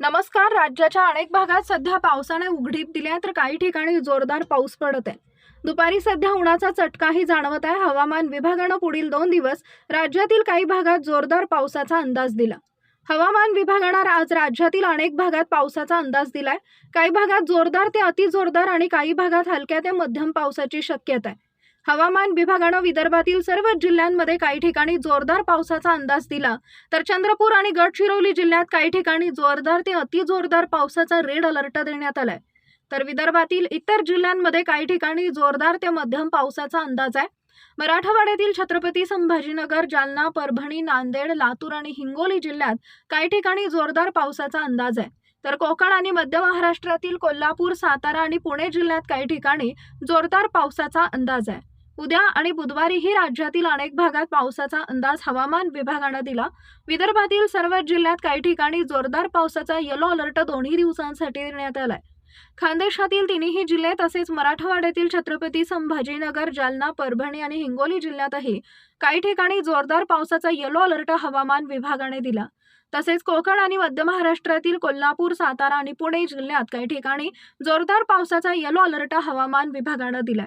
नमस्कार राज्याच्या अनेक भागात सध्या पावसाने उघडीप दिल्या तर काही ठिकाणी जोरदार पाऊस पडत आहे. दुपारी सध्या उन्हाचा चटकाही जाणवत आहे. हवामान विभागानं पुढील दोन दिवस राज्यातील काही भागात जोरदार पावसाचा अंदाज दिला. हवामान विभागानं आज राज्यातील अनेक भागात पावसाचा अंदाज दिलाय. काही भागात जोरदार ते अतिजोरदार आणि काही भागात हलक्या ते मध्यम पावसाची शक्यता आहे. हवामान विभागानं विदर्भातील सर्व जिल्ह्यांमध्ये काही ठिकाणी जोरदार पावसाचा अंदाज दिला. तर चंद्रपूर आणि गडचिरोली जिल्ह्यात काही ठिकाणी जोरदार ते अतिजोरदार पावसाचा रेड अलर्ट देण्यात आलाय. तर विदर्भातील इतर जिल्ह्यांमध्ये काही ठिकाणी जोरदार ते मध्यम पावसाचा अंदाज आहे. मराठवाड्यातील छत्रपती संभाजीनगर जालना परभणी नांदेड लातूर आणि हिंगोली जिल्ह्यात काही ठिकाणी जोरदार पावसाचा अंदाज आहे. तर कोकण आणि मध्य महाराष्ट्रातील कोल्हापूर सातारा आणि पुणे जिल्ह्यात काही ठिकाणी जोरदार पावसाचा अंदाज आहे. उद्या आणि बुधवारीही राज्यातील अनेक भागात पावसाचा अंदाज हवामान विभागानं दिला. विदर्भातील सर्व जिल्ह्यात काही ठिकाणी जोरदार पावसाचा येलो अलर्ट दोन्ही दिवसांसाठी देण्यात आलाय. खानदेशातील तिन्ही जिल्हे तसेच मराठवाड्यातील छत्रपती संभाजीनगर जालना परभणी आणि हिंगोली जिल्ह्यातही काही ठिकाणी जोरदार पावसाचा येलो अलर्ट हवामान विभागाने दिला. तसेच कोकण आणि मध्य महाराष्ट्रातील कोल्हापूर सातारा आणि पुणे जिल्ह्यात काही ठिकाणी जोरदार पावसाचा येलो अलर्ट हवामान विभागानं दिलाय.